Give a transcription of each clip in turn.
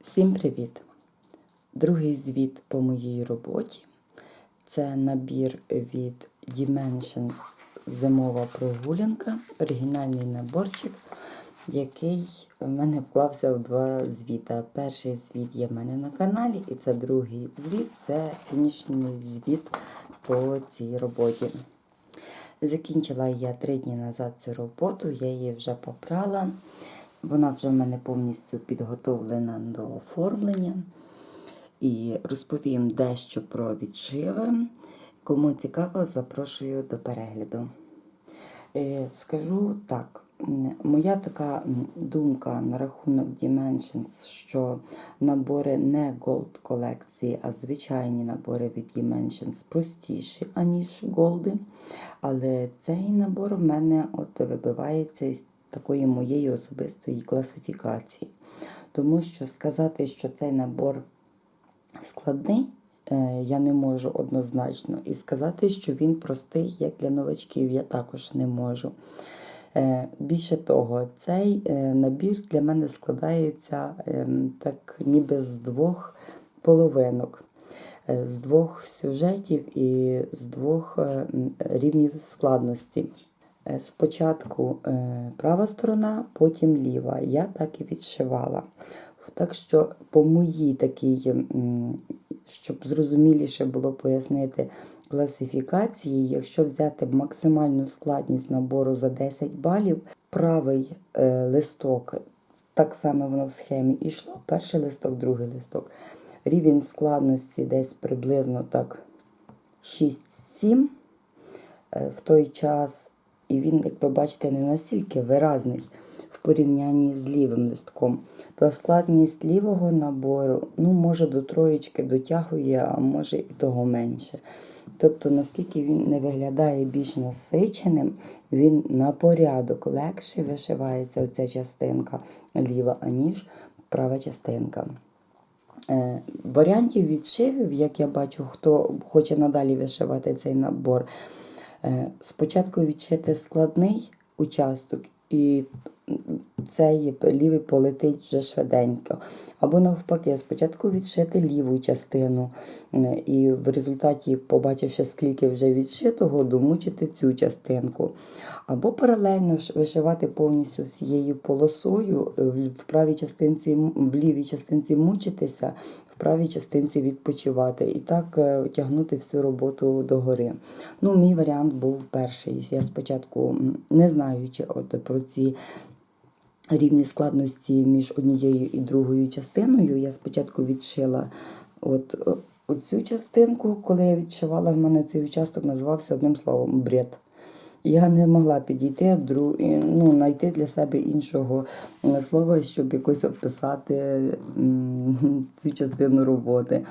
Всім привіт! Другий звіт по моїй роботі. Це набір від Dimensions Зимова прогулянка, оригінальний наборчик, який в мене вклався в два звіта. Перший звіт є в мене на каналі, і це другий звіт це фінішний звіт по цій роботі. Закінчила я три дні назад цю роботу, я її вже попрала. Вона вже в мене повністю підготовлена до оформлення. І розповім дещо про відшиви. Кому цікаво, запрошую до перегляду. Е, Скажу так, моя така думка на рахунок Dimensions, що набори не Gold колекції, а звичайні набори від Dimensions простіші, аніж Голди. Але цей набор в мене от вибивається із такої моєї особистої класифікації. Тому що сказати, що цей набор складний, е, я не можу однозначно. І сказати, що він простий, як для новачків, я також не можу. Е, Більше того, цей е, набір для мене складається ем, так ніби з двох половинок, з двох сюжетів і з двох е, рівнів складності. Е, Спочатку е, права сторона, потім ліва. Я так і відшивала. Так що по моїй такій, щоб зрозуміліше було пояснити класифікації, якщо взяти максимальну складність набору за 10 балів, правий е, листок, так само воно в схемі йшло, перший листок, другий листок. Рівень складності десь приблизно так 6-7 е, в той час, і він, як ви бачите, не настільки виразний в порівнянні з лівим листком. То складність лівого набору, ну, може, до троєчки дотягує, а може і того менше. Тобто, наскільки він не виглядає більш насиченим, він на порядок легше вишивається оця частинка ліва, аніж права частинка. Е, Варіантів відшивів, як я бачу, хто хоче надалі вишивати цей набор. Е, Спочатку відшити складний участок, і цей лівий полетить вже швиденько. Або навпаки, спочатку відшити ліву частину, е, і в результаті, побачивши, скільки вже відшитого, домучити цю частинку. Або паралельно вишивати повністю всією полосою, е, в правій частинці, в лівій частинці мучитися, правій частинці відпочивати. І так е, тягнути всю роботу догори. Ну, мій варіант був перший. Я спочатку, не знаючи от про ці рівні складності між однією і другою частиною. Я спочатку відшила от, е, оцю частинку, коли я відшивала, в мене цей участок називався одним словом бред. Я не могла підійти друг... ну, знайти для себе іншого слова, щоб якось описати цю частину роботи.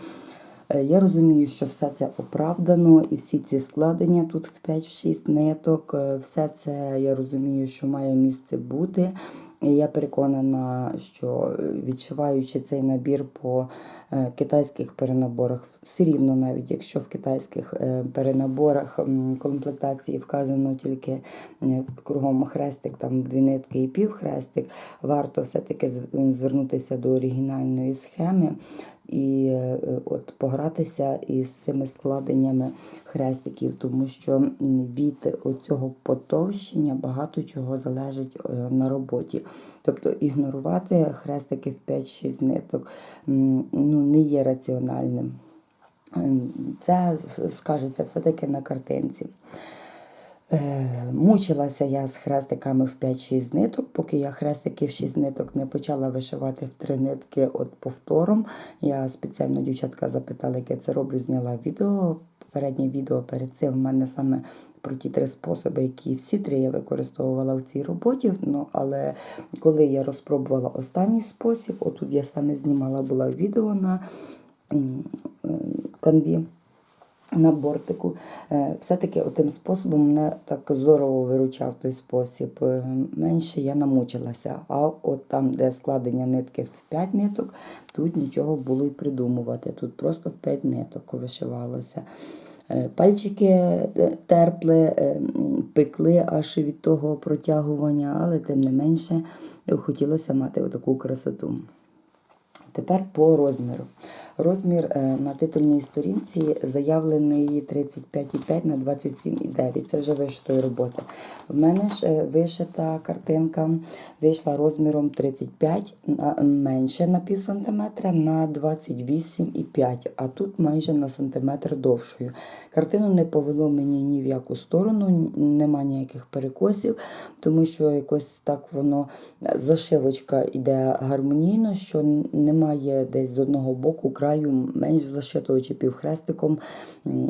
Е, Я розумію, що все це оправдано, і всі ці складення тут в 5-6 ниток, е, все це я розумію, що має місце бути. І я переконана, що відчуваючи цей набір по е, китайських перенаборах, все рівно, навіть якщо в китайських е, перенаборах комплектації вказано тільки е, кругом хрестик, там дві нитки і півхрестик, варто все-таки звернутися до оригінальної схеми і е, от погратися із цими складеннями хрестиків, тому що від оцього потовщення багато чого залежить е, на роботі. Тобто ігнорувати хрестики в 5-6 ниток ну, не є раціональним. Ем, Це скажеться все-таки на картинці. Е, Мучилася я з хрестиками в 5-6 ниток, поки я хрестики в 6 ниток не почала вишивати в 3 нитки от повтором. Я спеціально дівчатка запитала, як я це роблю, зняла відео. Попереднє відео перед цим в мене саме про ті три способи, які всі три я використовувала в цій роботі. Ну, але коли я розпробувала останній спосіб, отут я саме знімала була відео на е, канві на бортику. Е, Все-таки тим способом мене так здорово виручав той спосіб. Е, Менше я намучилася. А от там, де складення нитки в 5 ниток, тут нічого було й придумувати. Тут просто в 5 ниток вишивалося. Е, Пальчики терпли, пекли аж від того протягування, але тим не менше хотілося мати отаку красоту. Тепер по розміру. Розмір е, на титульній сторінці заявлений 35,5 на 27,9. Це вже вишитої роботи. В мене ж е, вишита картинка вийшла розміром 35 менше на пів сантиметра на 28,5, а тут майже на сантиметр довшою. Картину не повело мені ні в яку сторону, нема ніяких перекосів, тому що якось так воно зашивочка йде гармонійно, що немає десь з одного боку краю менш зашитого чи півхрестиком.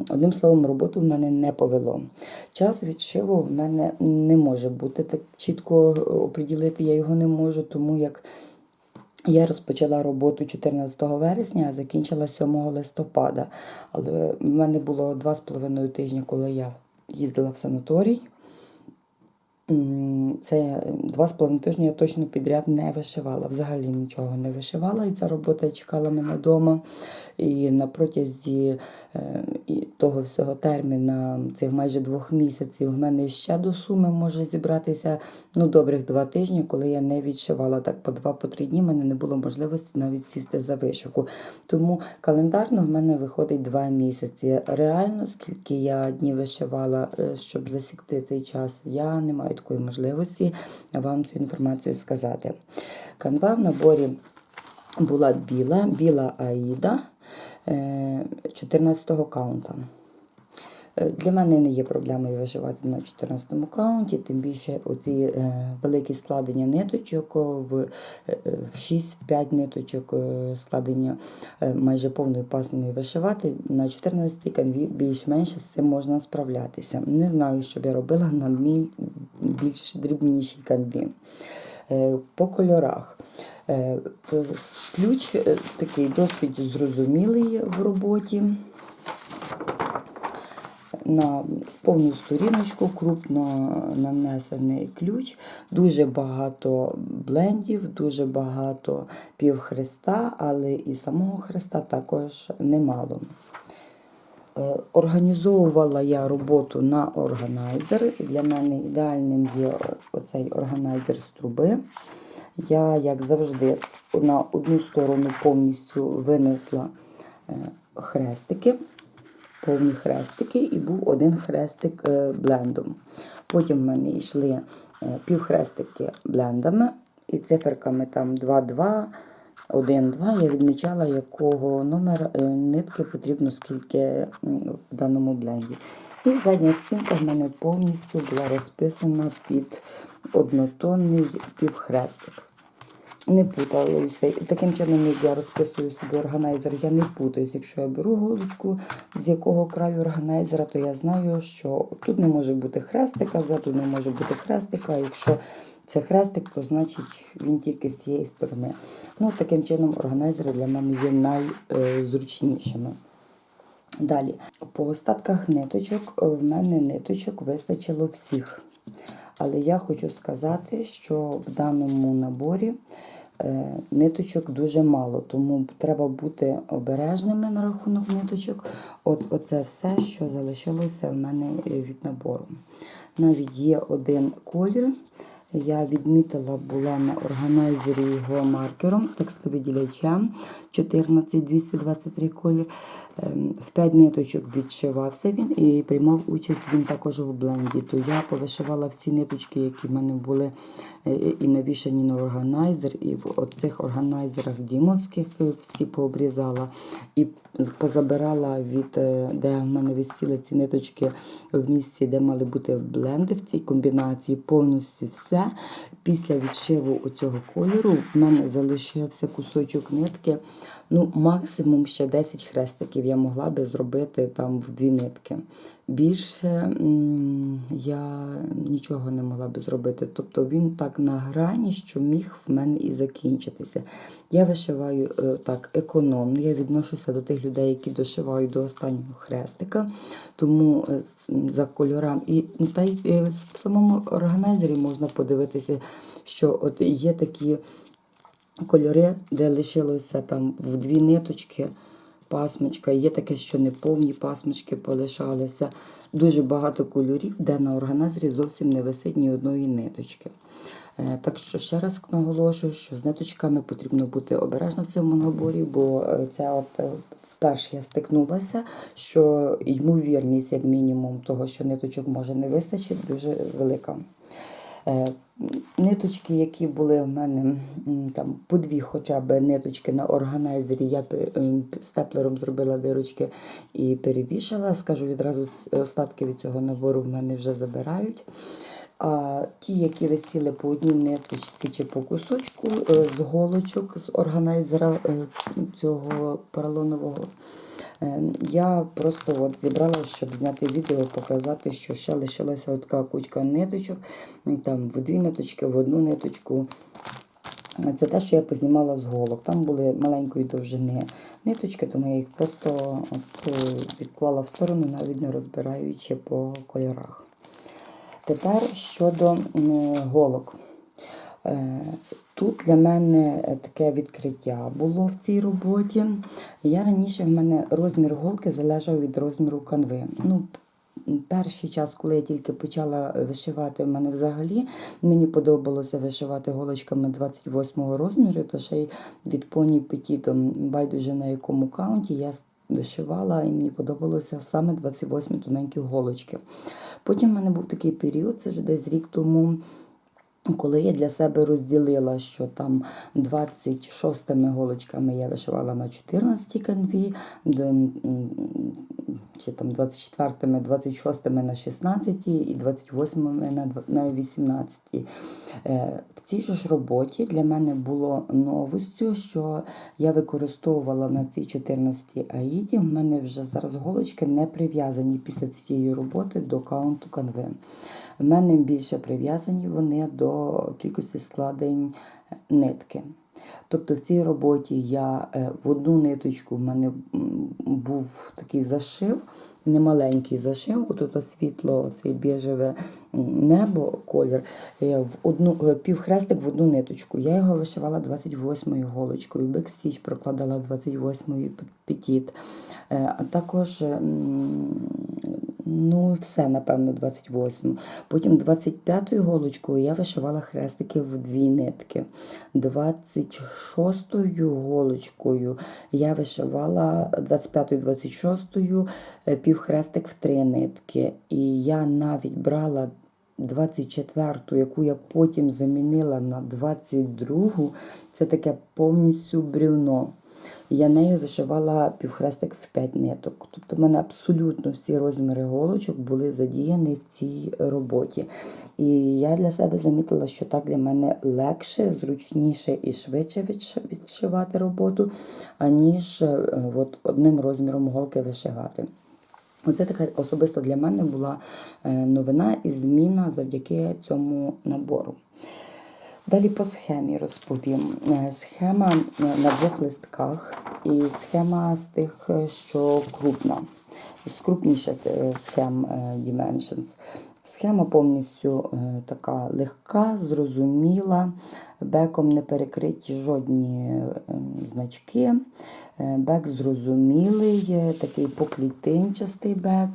Одним словом, роботу в мене не повело. Час відшиву в мене не може бути так чітко оприділити, я його не можу, тому як я розпочала роботу 14 вересня, а закінчила 7 листопада. Але в мене було два з половиною тижні, коли я їздила в санаторій. Це два з половиною тижні я точно підряд не вишивала. Взагалі нічого не вишивала. І ця робота чекала мене вдома. І на протязі е, того всього терміна, цих майже двох місяців, в мене ще до суми може зібратися ну, добрих два тижні, коли я не відшивала так по два по три дні. в мене не було можливості навіть сісти за вишивку. Тому календарно в мене виходить два місяці. Реально, скільки я днів вишивала, е, щоб засікти цей час, я не маю такої можливості вам цю інформацію сказати. Канва в наборі була біла, біла Аїда 14-го каунта. Е, Для мене не є проблемою вишивати на 14-му каунті, тим більше оці е, великі складення ниточок в, е, в 6-5 ниточок е, складення е, майже повною пасмою вишивати. На 14-й канві більш-менш з цим можна справлятися. Не знаю, що б я робила на більш дрібнішій канві. По кольорах. Ключ такий досить зрозумілий в роботі. На повну сторіночку крупно нанесений ключ, дуже багато блендів, дуже багато півхреста, але і самого хреста також немало. Е, Організовувала я роботу на органайзер. Для мене ідеальним є оцей органайзер з труби. Я, як завжди, на одну сторону повністю винесла е, хрестики, повні хрестики, і був один хрестик е, блендом. Потім в мене йшли е, півхрестики блендами і циферками там 2-2, 1-2. Я відмічала, якого номера е, нитки потрібно, скільки в даному бленді. І задня стінка в мене повністю була розписана під однотонний півхрестик. Не путаюся. Таким чином, як я розписую собі органайзер, я не путаюся. Якщо я беру голочку, з якого краю органайзера, то я знаю, що тут не може бути хрестика, ззаду не може бути хрестика. Якщо це хрестик, то значить він тільки з цієї сторони. Ну, таким чином, органайзери для мене є найзручнішими. Далі, по остатках ниточок, в мене ниточок вистачило всіх. Але я хочу сказати, що в даному наборі ниточок дуже мало, тому треба бути обережними на рахунок ниточок. От оце все, що залишилося в мене е, від набору. Навіть є один колір. Я відмітила була на органайзері його маркером, текстовиділячем 14223 колір. Ем, В 5 ниточок відшивався він і приймав участь він також в бленді. То я повишивала всі ниточки, які в мене були е, і навішані на органайзер, і в оцих органайзерах дімовських е, всі пообрізала і позабирала від е, де в мене висіли ці ниточки в місці, де мали бути бленди в цій комбінації, повністю все. Після відшиву цього кольору в мене залишився кусочок нитки. Ну, максимум ще 10 хрестиків я могла би зробити там в дві нитки. Більше я нічого не могла би зробити. Тобто він так на грані, що міг в мене і закінчитися. Я вишиваю е, так економно. Я відношуся до тих людей, які дошивають до останнього хрестика. Тому е, за кольорам і та й е, в самому органайзері можна подивитися, що от є такі кольори, де лишилося там в дві ниточки пасмочка. Є таке, що не повні пасмочки полишалися. Дуже багато кольорів, де на органайзері зовсім не висить ні одної ниточки. Е, Так що ще раз наголошую, що з ниточками потрібно бути обережно в цьому наборі, бо е, це от е, вперше я стикнулася, що ймовірність, як мінімум, того, що ниточок може не вистачити, дуже велика. Е, Ниточки, які були в мене там по дві хоча б ниточки на органайзері, я ем, степлером зробила дирочки і перевішала. Скажу відразу, остатки від цього набору в мене вже забирають. А ті, які висіли по одній ниточці чи по кусочку е, з голочок з органайзера е, цього поролонового, я просто от зібрала, щоб зняти відео, показати, що ще лишилася така кучка ниточок, там в дві ниточки, в одну ниточку. Це те, що я познімала з голок. Там були маленької довжини ниточки, тому я їх просто от, е, відклала в сторону, навіть не розбираючи по кольорах. Тепер щодо голок. Е, Тут для мене е, таке відкриття було в цій роботі. Я раніше в мене розмір голки залежав від розміру канви. Ну, перший час, коли я тільки почала вишивати, в мене взагалі мені подобалося вишивати голочками 28-го розміру, то ще й від поні петітом, байдуже на якому каунті я вишивала, і мені подобалося саме 28 тоненькі голочки. Потім в мене був такий період, це вже десь рік тому. Коли я для себе розділила, що там 26 голочками я вишивала на 14 канві, чи там 24, 26 на 16 і 28 на на 18. Е, В цій ж роботі для мене було новостю, що я використовувала на цій 14 аїді. В мене вже зараз голочки не прив'язані після цієї роботи до каунту канви. В мене більше прив'язані вони до кількості складень е, нитки. Тобто в цій роботі я е, в одну ниточку в мене був такий зашив, немаленький зашив, отут світло, цей біжеве небо, колір, е, в одну, півхрестик в одну ниточку. Я його вишивала 28-ю голочкою, бексіч прокладала 28-ю петіт. А також ну, все, напевно, 28. Потім 25-ю голочкою я вишивала хрестики в дві нитки. 26-ю голочкою я вишивала 25-ю, 26-ю е, півхрестик в три нитки. І я навіть брала 24-ту, яку я потім замінила на 22-гу, це таке повністю брівно. Я нею вишивала півхрестик в 5 ниток. Тобто в мене абсолютно всі розміри голочок були задіяні в цій роботі. І я для себе замітила, що так для мене легше, зручніше і швидше відшивати роботу, аніж е, от одним розміром голки вишивати. Оце така особисто для мене була е, новина і зміна завдяки цьому набору. Далі по схемі розповім. Е, Схема е, на двох листках і схема з тих, е, що крупна, з крупніших схем Dimensions. Схема повністю така легка, зрозуміла, беком не перекриті жодні значки. Бек зрозумілий, такий поклітинчастий бек.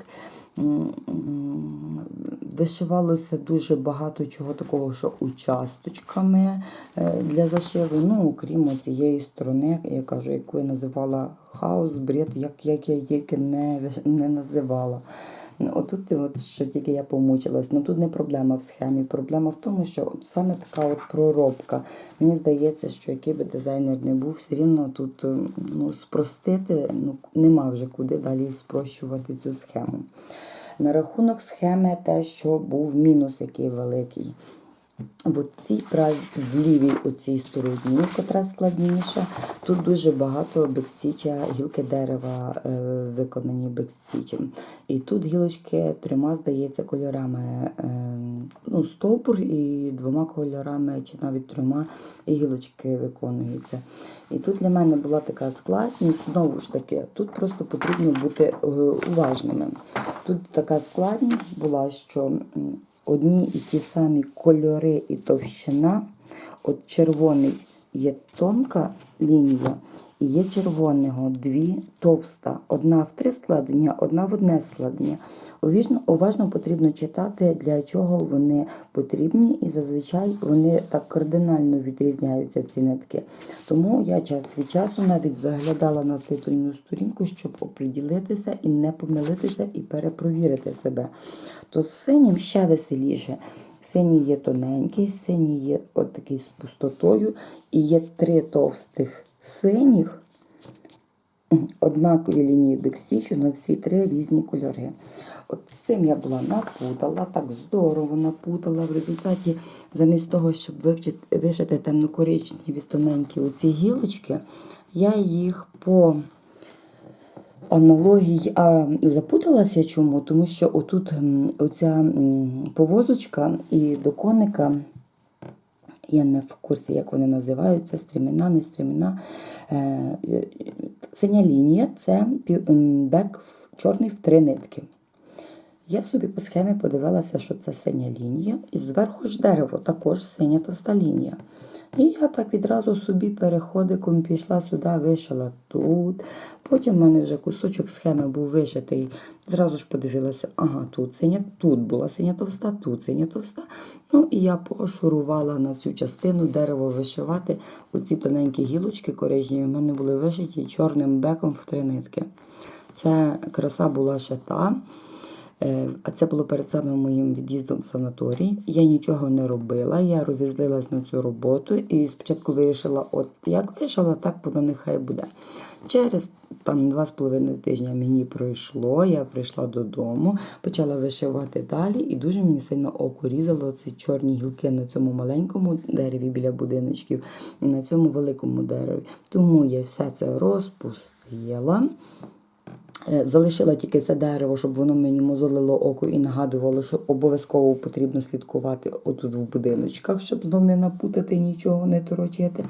Вишивалося дуже багато чого такого, що участочками е, для зашиву. Ну, окрім цієї сторони, я кажу, яку я називала хаос, бред, як, як я тільки не, не називала. Ну, Отут, от, що тільки я помучилась. Ну тут не проблема в схемі. Проблема в тому, що саме така от проробка. Мені здається, що який би дизайнер не був, все рівно тут е, ну, спростити ну, нема вже куди далі спрощувати цю схему. На рахунок схеми, те, що був мінус який великий. В цій правій, лівій оцій стороні, котра складніша, тут дуже багато бекстіча, гілки дерева е, виконані бекстічем. І тут гілочки трьома, здається, кольорами. Е, ну, стовбур і двома кольорами, чи навіть трьома гілочки виконуються. І тут для мене була така складність, знову ж таки, тут просто потрібно бути е, уважними. Тут така складність була, що одні і ті самі кольори і товщина. От червоний є тонка лінія, і є червоного дві товста. Одна в три складення, одна в одне складення. Уважно, уважно потрібно читати, для чого вони потрібні, і зазвичай вони так кардинально відрізняються ці нитки. Тому я час від часу навіть заглядала на титульну сторінку, щоб оприділитися і не помилитися, і перепровірити себе. То з синім ще веселіше. Синій є тоненький, синій є от такий з пустотою, і є три товстих синіх, однакові лінії бекстічу на всі три різні кольори. От з цим я була напутала, так здорово напутала. В результаті, замість того, щоб вивчити, вишити темнокоричневі тоненькі оці гілочки, я їх по аналогії, а запуталася чому? Тому що отут оця повозочка і до коника, я не в курсі, як вони називаються, стріміна, не стріміна. Е, е, синя лінія це бек чорний в три нитки. Я собі по схемі подивилася, що це синя лінія, і зверху ж дерево, також синя товста лінія. І я так відразу собі переходиком пішла сюди, вишила тут. Потім в мене вже кусочок схеми був вишитий. Зразу ж подивилася, ага, тут синя, тут була синя товста, тут синя товста. Ну і я пошурувала на цю частину дерево вишивати. Оці тоненькі гілочки коричневі в мене були вишиті чорним беком в три нитки. Це краса була ще та. Е, А це було перед самим моїм від'їздом в санаторій. Я нічого не робила, я розізлилась на цю роботу і спочатку вирішила, от як вирішила, так воно нехай буде. Через там два з половиною тижня мені пройшло, я прийшла додому, почала вишивати далі, і дуже мені сильно око різало ці чорні гілки на цьому маленькому дереві біля будиночків і на цьому великому дереві. Тому я все це розпустила. Е, Залишила тільки це дерево, щоб воно мені мозолило око і нагадувало, що обов'язково потрібно слідкувати отут в будиночках, щоб знов не напутати нічого не торочити.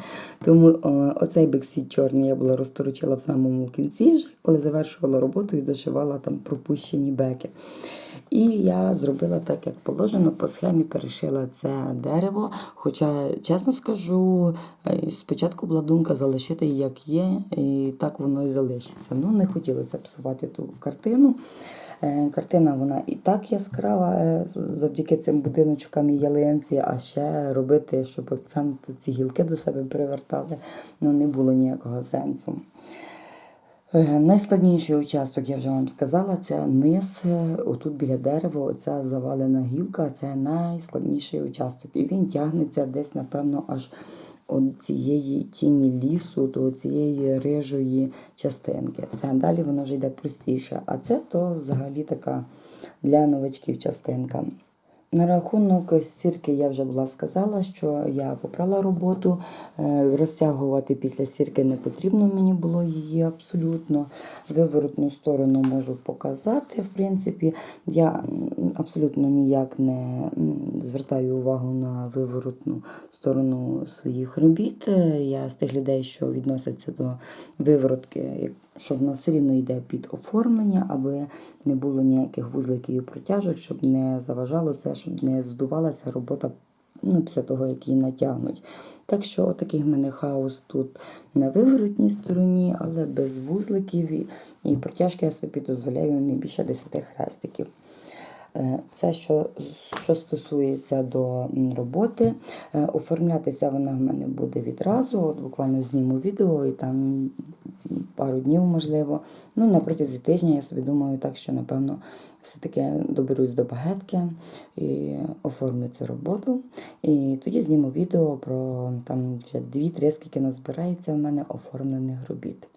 Тому е, оцей бексіт чорний я була розторочила в самому кінці, вже коли завершувала роботу і дошивала там пропущені беки. І я зробила так, як положено, по схемі перешила це дерево. Хоча, чесно скажу, е, спочатку була думка залишити як є, і так воно і залишиться. Ну, не хотілося псувати ту картину. Е, Картина вона і так яскрава е, завдяки цим будиночкам і ялинці, а ще робити, щоб акцент ці гілки до себе привертали, ну не було ніякого сенсу. Е, Найскладніший участок, я вже вам сказала, це низ, е, отут біля дерева, оця завалена гілка, це найскладніший участок. І він тягнеться десь, напевно, аж від цієї тіні лісу до цієї рижої частинки. Все, далі воно вже йде простіше. А це то взагалі така для новачків частинка. На рахунок сірки я вже була сказала, що я попрала роботу. е, Розтягувати після сірки не потрібно мені було її абсолютно. Виворотну сторону можу показати. В принципі, я абсолютно ніяк не звертаю увагу на виворотну сторону своїх робіт. Е, Я з тих людей, що відносяться до виворотки, що вона все рівно йде під оформлення, аби не було ніяких вузликів і протяжок, щоб не заважало це, щоб не здувалася робота ну, після того, як її натягнуть. Так що такий в мене хаос тут на виворотній стороні, але без вузликів і, протяжки я собі дозволяю не більше 10 хрестиків. Е, Це що, що стосується до роботи. Е, Оформлятися вона в мене буде відразу. От буквально зніму відео і там пару днів, можливо. Ну, на протязі тижня я собі думаю, так що, напевно, все-таки доберусь до багетки і оформлю цю роботу. І тоді зніму відео про там вже дві-три, скільки назбирається в мене оформлених робіт.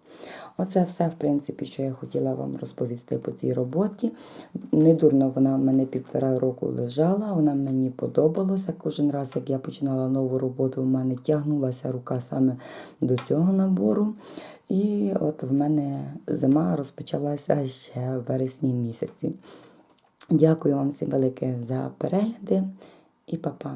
Оце все, в принципі, що я хотіла вам розповісти по цій роботі. Недурно вона в мене півтора року лежала, вона мені подобалася. Кожен раз, як я починала нову роботу, в мене тягнулася рука саме до цього набору. І от в мене зима розпочалася ще в вересні місяці. Дякую вам всім велике за перегляди і па-па.